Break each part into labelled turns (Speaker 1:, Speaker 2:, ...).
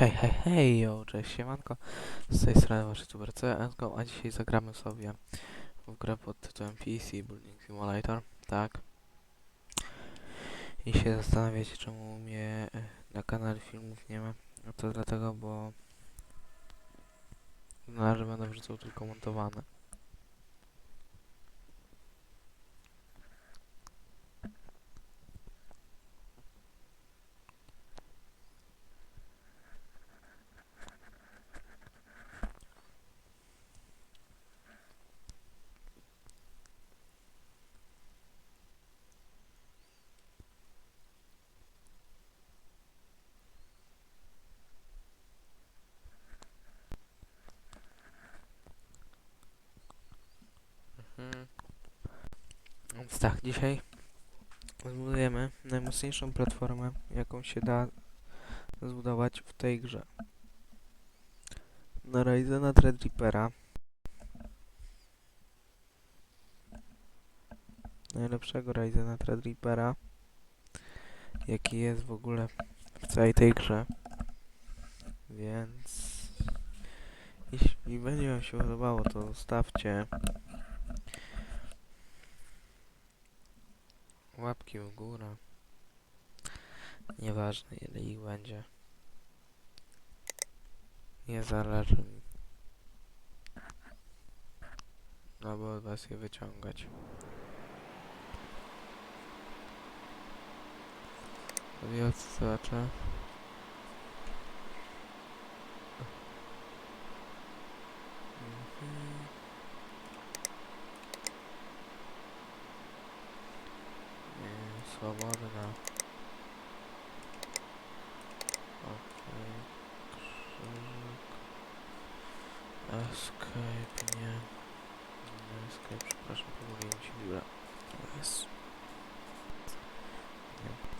Speaker 1: Hej, hej, hej, yo, cześć, siemanko, z tej strony wasz youtuber CNK, a dzisiaj zagramy sobie w grę pod tytułem PC Building Simulator, tak. I się zastanawiacie, czemu mnie e, na kanale filmów nie ma, no to dlatego, bo na razie będę wrzucał tylko montowane. Tak, dzisiaj zbudujemy najmocniejszą platformę, jaką się da zbudować w tej grze. Na Ryzena Threadrippera najlepszego Ryzena Threadrippera jaki jest w ogóle w całej tej grze. Więc jeśli będzie wam się podobało, to zostawcie łapki w górę. Nieważne ile ich będzie. Nie zależy mi. No bo od was je wyciągać. Sobie odstaczę. Mhm. Nie, swobodna. Okej. Krzyżyk. Escape, nie. Nie escape, przepraszam, pomyliłem ci biura. Jest. Nie.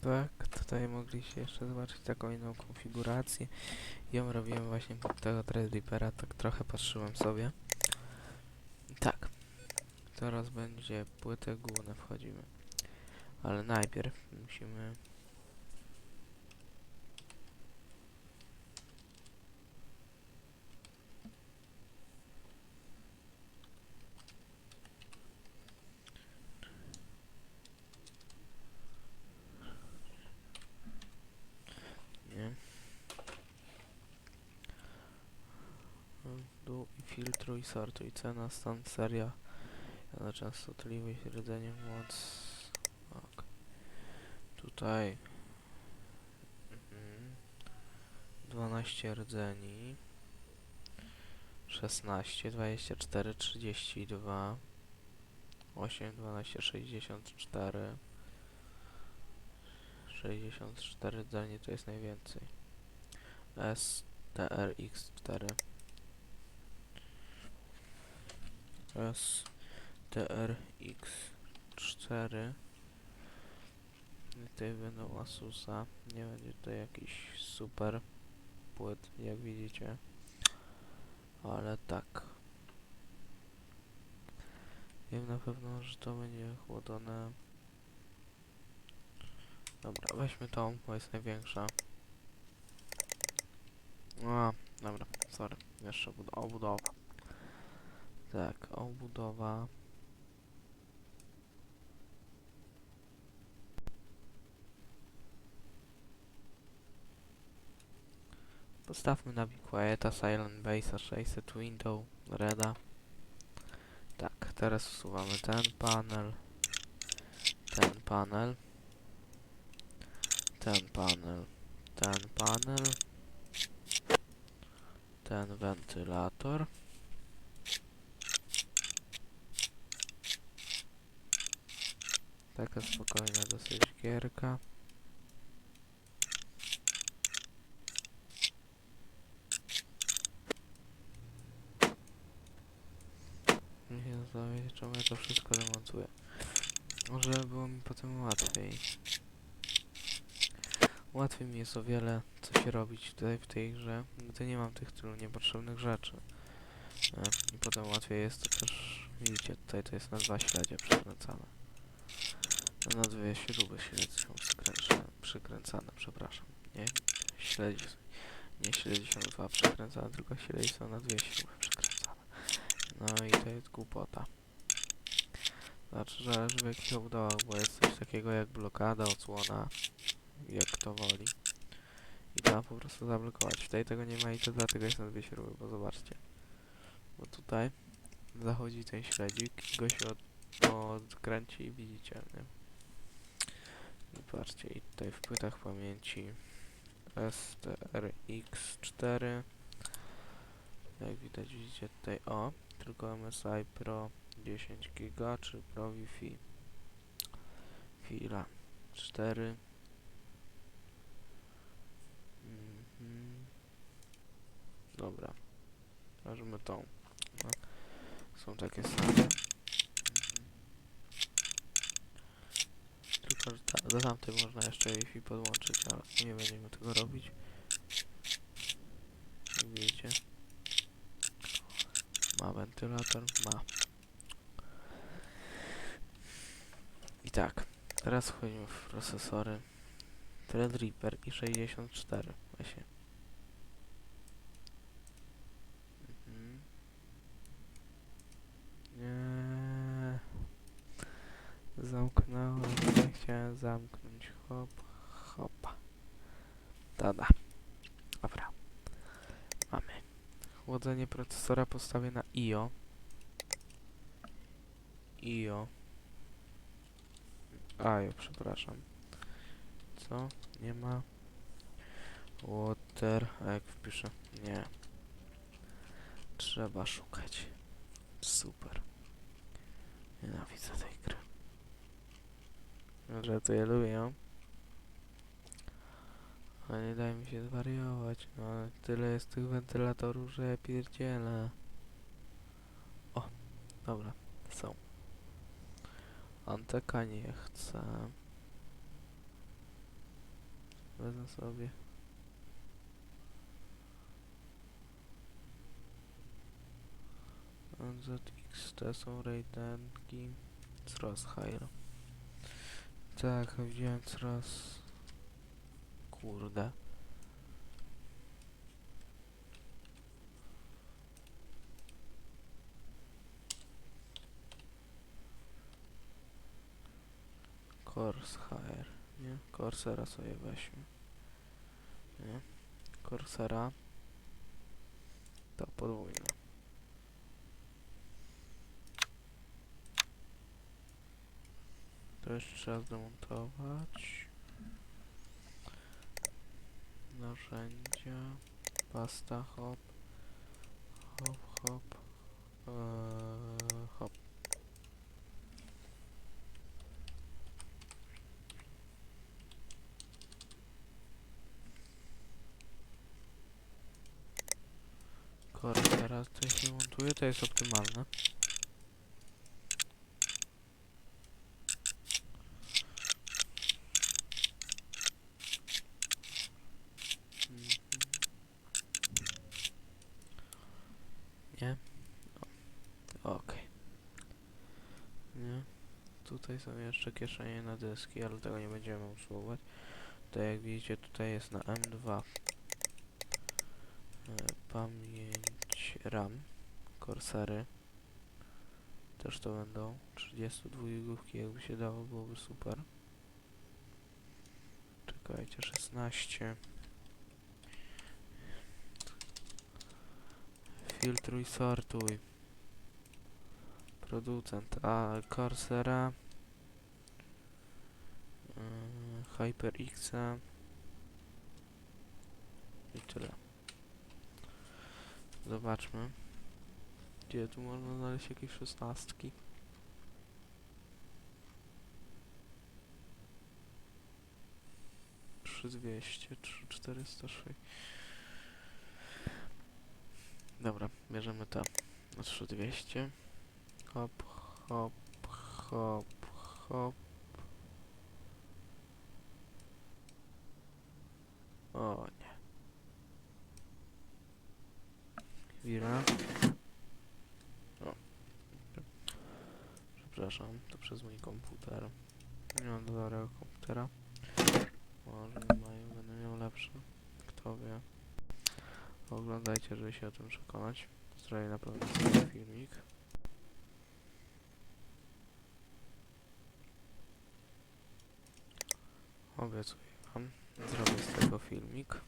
Speaker 1: Tak, tutaj mogliście jeszcze zobaczyć taką inną konfigurację. Ją robiłem właśnie pod tego Threadrippera, tak trochę patrzyłem sobie. Tak, teraz będzie płytę główne wchodzimy. Ale najpierw musimy... filtruj, sortuj, cena, stan, seria, na częstotliwość, rdzenie, moc, ok. Tutaj. Mhm. 12 rdzeni, 16, 24, 32, 8, 12, 64, 64 rdzenie to jest najwięcej. STRX4 Teraz TRX4. Tutaj będą Asusa. Nie będzie to jakiś super płyt, jak widzicie. Ale tak. Wiem na pewno, że to będzie chłodzone. Dobra, weźmy tą, bo jest największa. A, dobra, sorry. Jeszcze obud. Tak, obudowa. Postawmy na Be Quieta, Silent Base'a, 600 Window, Reda. Tak, teraz usuwamy ten panel, ten panel ten panel, ten panel, ten wentylator. Taka spokojna dosyć gierka. mi się zastanawiać, czemu ja to wszystko remontuję. Może było mi potem łatwiej. Łatwiej mi jest o wiele coś robić tutaj w tej grze, gdy nie mam tych tylu niepotrzebnych rzeczy. E, I potem łatwiej jest to też, widzicie, tutaj to jest na dwa śledzie przykręcane. Na dwie śruby śledzi są przykręcane, przepraszam. Nie, śledzi, nie śledzi są dwa przykręcane, tylko śledzi są na dwie śruby przykręcane. No i to jest głupota. Znaczy, zależy w jakich obudowach, bo jest coś takiego jak blokada, odsłona, jak kto woli. I trzeba po prostu zablokować. Tej tego nie ma i to dlatego jest na dwie śruby, bo zobaczcie. Bo tutaj zachodzi ten śledzik go się od, odkręci i widzicie, nie? Patrzcie, i tutaj w płytach pamięci STRX4 jak widać widzicie tutaj o tylko MSI Pro 10 giga czy Pro Wi-Fi? Chwila 4 mhm. dobra weźmy tą. Są takie same mhm. tylko że ta, do tamtej można jeszcze Wi-Fi podłączyć ale nie będziemy tego robić jak widzicie ma wentylator? Ma. I tak, teraz wchodzimy w procesory Threadripper i 64 właśnie. Mhm. Nie. Zamknąłem, nie chciałem zamknąć. Hop, hopa. Tada. Dobra. Mamy. Chłodzenie procesora postawię na IO. IO. AIO, przepraszam. Co? Nie ma. Water. A jak wpiszę? Nie. Trzeba szukać. Super. Nienawidzę tej gry. Że lubię ją. Ale nie daj mi się zwariować. No ale tyle jest tych wentylatorów, że pierdzielę. O, dobra, są. Anteka nie chcę. Wezmę sobie. NZXT są rejdenki. Coraz higher. Tak, widziałem coraz... Kurde. Corsair, nie? Corsera sobie weźmy. Nie? Corsera. To podwójne. To jeszcze trzeba zdemontować. Narzędzia. Pasta, hop. Hop, hop. Eee, hop. Kor, teraz to się montuje, to jest optymalne. Mhm. Nie? O, Okej. Nie? Tutaj są jeszcze kieszenie na dyski, ale tego nie będziemy usuwać. To jak widzicie tutaj jest na M2 e, pamięć RAM Corsery też to będą 32 gigówki jakby się dało byłoby super. Czekajcie 16 filtruj sortuj. Producent a Corsera yy, HyperX i tyle Zobaczmy. Gdzie tu można znaleźć jakieś szesnastki? Trzy dwieście, trzy czterysta sześć. Dobra, bierzemy te na trzy dwieście. Hop, hop, hop, hop. O nie. Chwila. O. Przepraszam, to przez mój komputer. Nie mam dobrego komputera. Może mają, będę miał lepszy. Kto wie. Oglądajcie, żeby się o tym przekonać. Zrobię na pewno filmik. Obiecuję wam. Zrobię z tego filmik.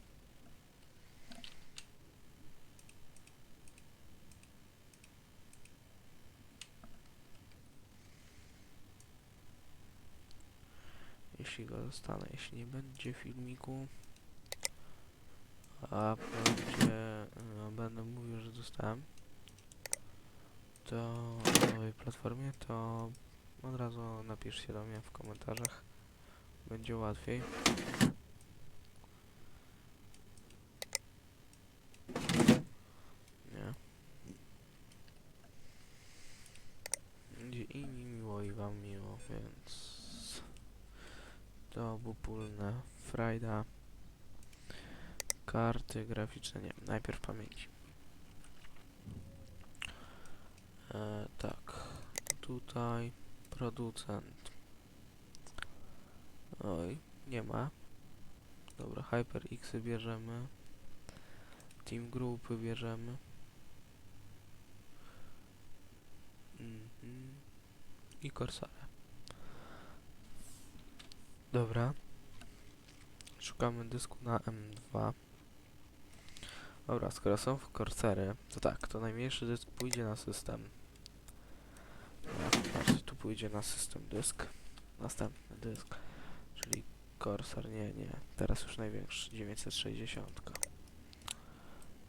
Speaker 1: Jeśli go dostanę, jeśli nie będzie filmiku, a będzie, no, będę mówił, że dostałem, to na nowej platformie, to od razu napiszcie do mnie w komentarzach. Będzie łatwiej. Nie. Będzie i mi miło, i wam miło, więc to obopólne frajda. Karty graficzne, nie, najpierw pamięci. E, tak, tutaj producent. Oj, nie ma. Dobra, HyperX bierzemy. Team Grupy bierzemy. Mhm. I Corsara. Dobra. Szukamy dysku na M2. Dobra, skoro są w Corsary, to tak, to najmniejszy dysk pójdzie na system. Dobra, tu pójdzie na system dysk. Następny dysk, czyli Corsar, nie, nie, teraz już największy, 960.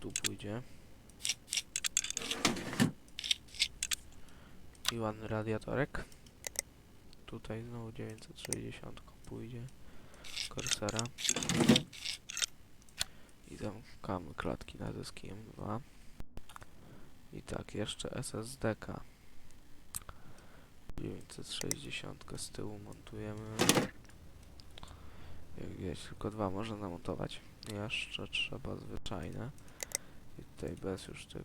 Speaker 1: Tu pójdzie. I ładny radiatorek. Tutaj znowu 960 pójdzie. Corsara. I zamkamy klatki na dyski M2. I tak, jeszcze SSDK. 960 z tyłu montujemy. Jak widać, tylko dwa można namontować. Jeszcze trzeba zwyczajne. I tutaj bez już tych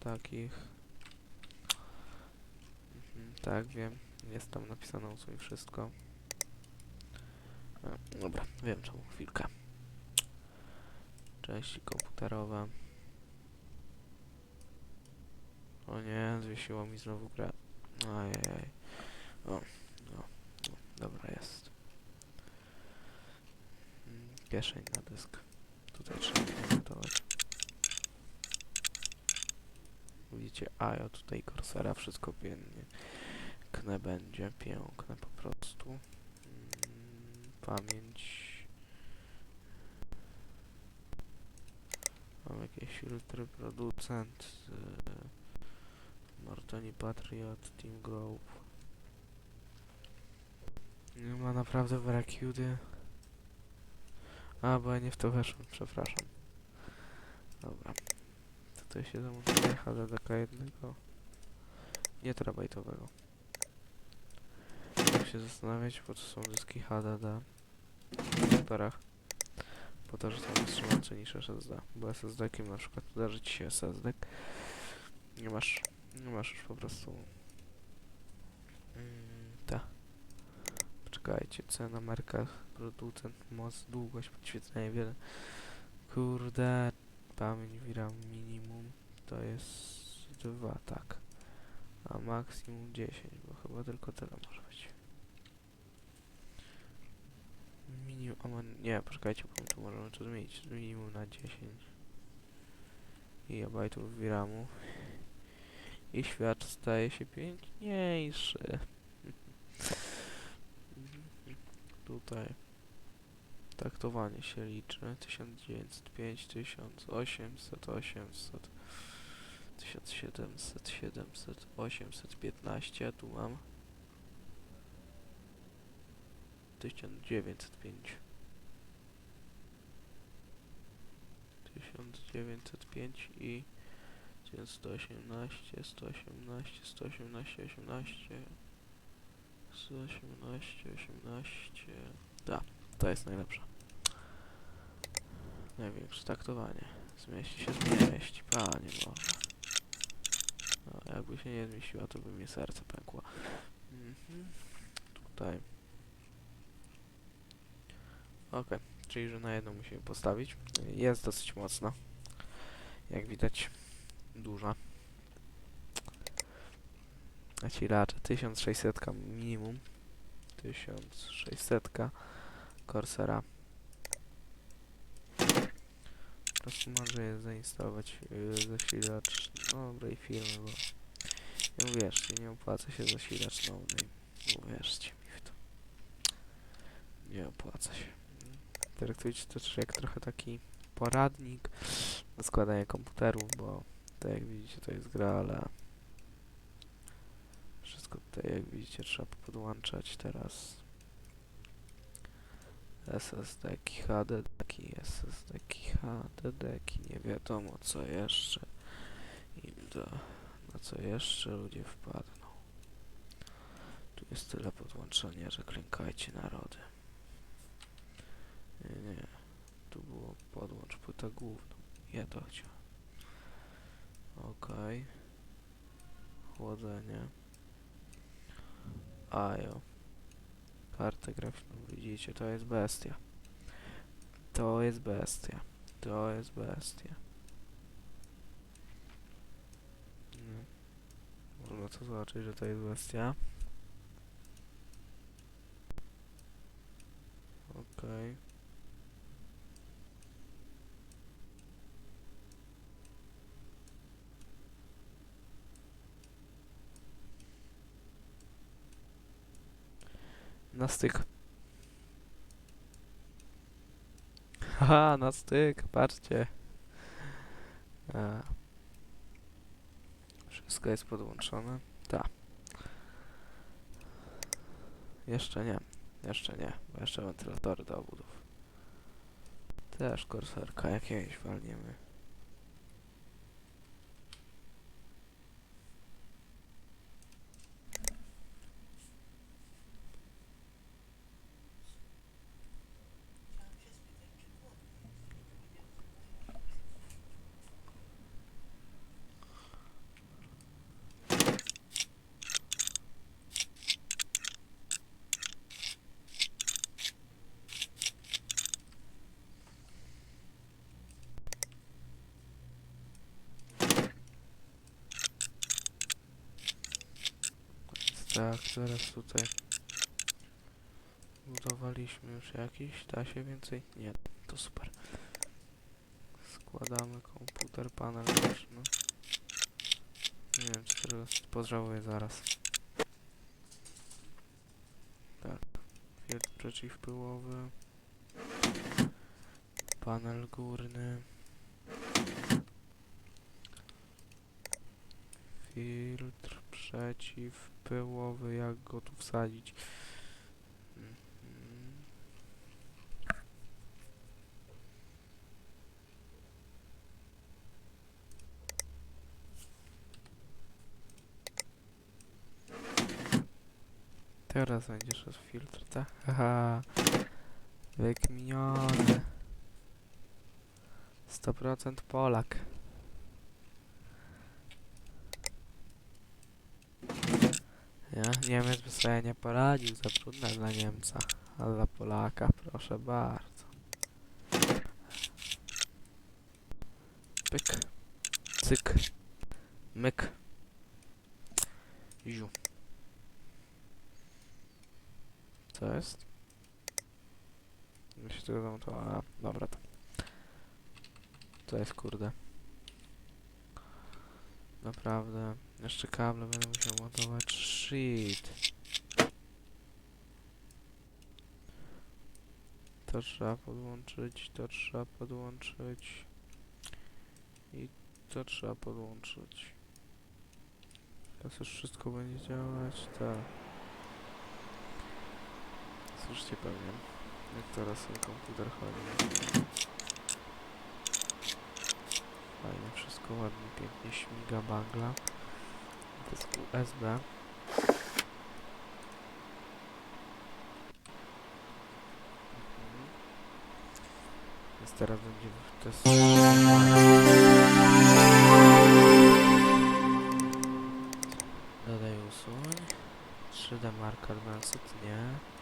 Speaker 1: takich. Mhm, tak, wiem. Jest tam napisane usuń wszystko. A, dobra, wiem czemu. Chwilkę. Części komputerowe. O nie, zwiesiło mi znowu grę. Ajajaj. O, no, dobra jest. Kieszeń na dysk. Tutaj trzeba montować. Widzicie, a ja tutaj Corsera wszystko piękne będzie, piękne po prostu. Pamięć. Mam jakieś filtry, producent. Yy, Martoni Patriot, Team Grove. Nie ma naprawdę Barakudy. A, bo ja nie w to weszłem, przepraszam. Dobra. Tutaj się zamontuje HDDK jednego. Nie terabajtowego. Się zastanawiać, po co są dyski HDD w komputerach. Po to, że są wytrzymalsze niż SSD. Bo SSD-kiem na przykład uderzy ci się SSD. Nie masz, nie masz już po prostu... Mm, ta. Poczekajcie, cena, marka, producent, moc, długość, podświetlenie, wiele. Kurde, pamięć VRAM minimum to jest 2, tak. A maksimum 10, bo chyba tylko tyle może być. Minimum, nie, poczekajcie, bo tu możemy to zmienić. Minimum na 10 gigabajtów VRAMu. I świat staje się piękniejszy. Tutaj taktowanie się liczy 1905, 1800, 800, 1700, 700, 815, a tu mam 1905 1905 i 118, 118, 118, 18, 118, 18. Da, to jest najlepsze. Największe taktowanie. Zmieści się, zmieści, panie Boże. No, jakby się nie zmieściła, to by mi serce pękło. Mhm. Tutaj. Okej, czyli że na jedną musimy postawić. Jest dosyć mocno. Jak widać, duża. Nacilacze 1600 minimum. 1600 Corsera. Po prostu może jest zainstalować yy, zasilacz dobrej firmy, bo nie uwierzcie, nie opłaca się zasilacz nowej. Uwierzcie mi w to. Nie opłaca się. Traktujcie to też jak trochę taki poradnik do składania komputerów, bo tak jak widzicie to jest gra, ale wszystko tutaj jak widzicie trzeba podłączać teraz SSD-ki, HDD-ki, SSD-ki, HDD-ki, nie wiadomo co jeszcze im do, na co jeszcze ludzie wpadną. Tu jest tyle podłączenia, że klękajcie narody. Nie, nie. Tu było podłącz płytę główną. Ja to chciałem. Okej. Chłodzenie. Ajo. Kartę graficzną widzicie, to jest bestia. To jest bestia. To jest bestia. No. Można to zobaczyć, że to jest bestia. Okej. Na styk. Haha, na styk, patrzcie. A. Wszystko jest podłączone. Tak. Jeszcze nie. Jeszcze nie, bo jeszcze wentylatory do obudów. Też korserka jakiegoś walniemy. Tak, zaraz tutaj budowaliśmy już jakiś, da się więcej? Nie, to super. Składamy komputer, panel głośny. Nie wiem, czy teraz pożałuję zaraz. Tak, filtr przeciwpyłowy. Panel górny. Filtr przeciwpyłowy, jak go tu wsadzić? Teraz będziesz od filtr, tak? Haha. Wykminiony. 100% Polak. Ja, Niemiec by sobie nie poradził, za trudne dla Niemca, a dla Polaka proszę bardzo. Pyk, cyk, myk, ziu. Co jest? To wiadomo, to... A, dobra to. To jest kurde. Naprawdę. Jeszcze kable będę musiał ładować. Shit. To trzeba podłączyć, to trzeba podłączyć. I to trzeba podłączyć. Teraz już wszystko będzie działać, tak. Słyszycie pewnie, jak teraz ten komputer chodzi. Fajnie, wszystko ładnie, pięknie śmiga bangla. Jest USB. Więc teraz będzie test. Dodaj usuń. 3D marker nie. Nie.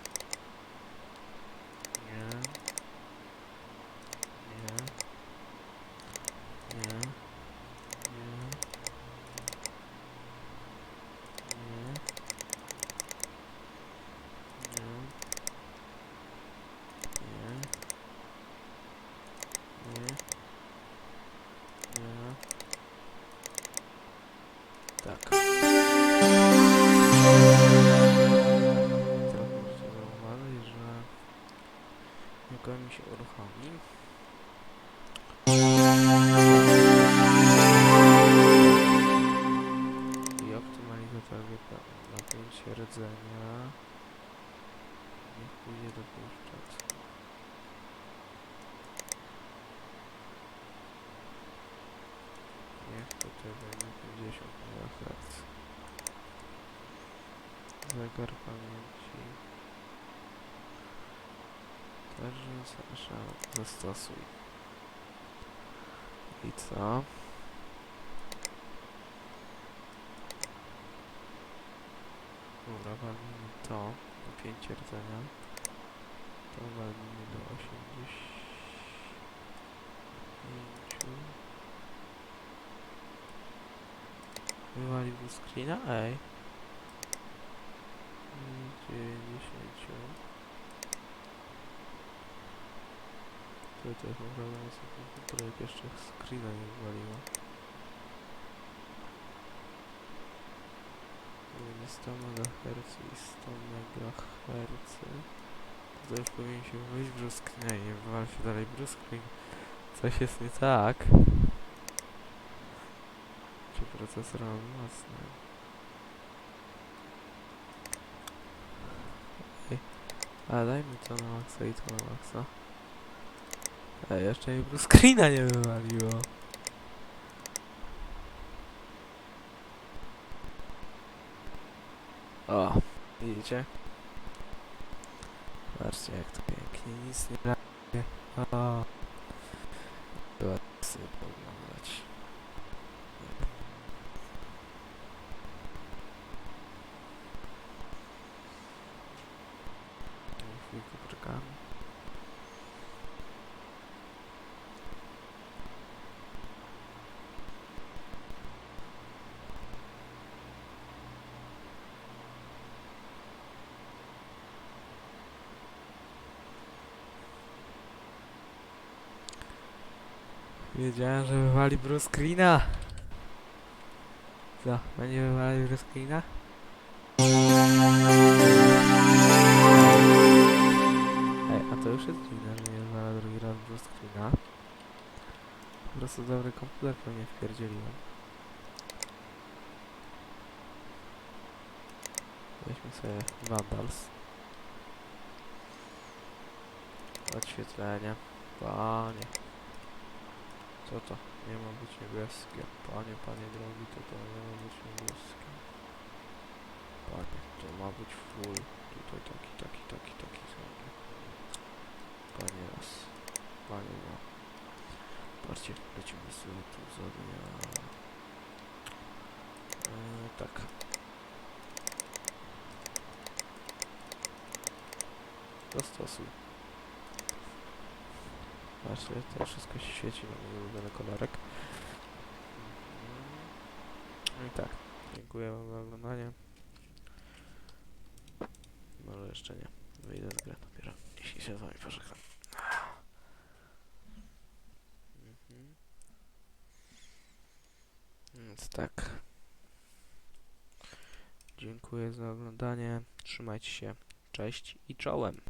Speaker 1: Dobra, walnijmy to. Napięcie rdzenia. To walnijmy do 80. Wywalił screena? Ej. I 90. To to jest naprawdę mocno komputerek jeszcze screena nie wywaliło. Będzie 100 MHz i 100 MHz. To już powinien się wyjść bruskrina i nie wywal się dalej bruscreen. Coś jest nie tak. Czy procesor mam mocny? A dajmy to na maksa i to na maksa. Ej, jeszcze mi screena nie wywaliło. O, widzicie? Zobaczcie jak to pięknie, nic nie brakuje. O, była sobie Wiedziałem, że wywali Bruce Screena. Co, będzie wywali Bruce Screena? Ej, a to już jest dziwne, że nie wywala drugi raz Bruce Screena. Po prostu dobry komputer pewnie wpierdzieliłem. Weźmy sobie Vandals. Odświetlenie. Panie. Co to? Nie ma być niebieskie. Panie, panie drogi, to to nie ma być niebieskie. Panie, to ma być full. Tutaj taki, taki, taki, taki sobie. Panie raz. Panie dwa. Patrzcie, lecimy sobie tu za dnia. Eee, tak. Dostosuj. Patrzcie, to wszystko się świeci mój ulubiony kolorek. No i tak, dziękuję wam za oglądanie. Może jeszcze nie. Wyjdę z gry dopiero, jeśli się z wami pożegnam. Mhm. Więc tak. Dziękuję za oglądanie. Trzymajcie się. Cześć i czołem.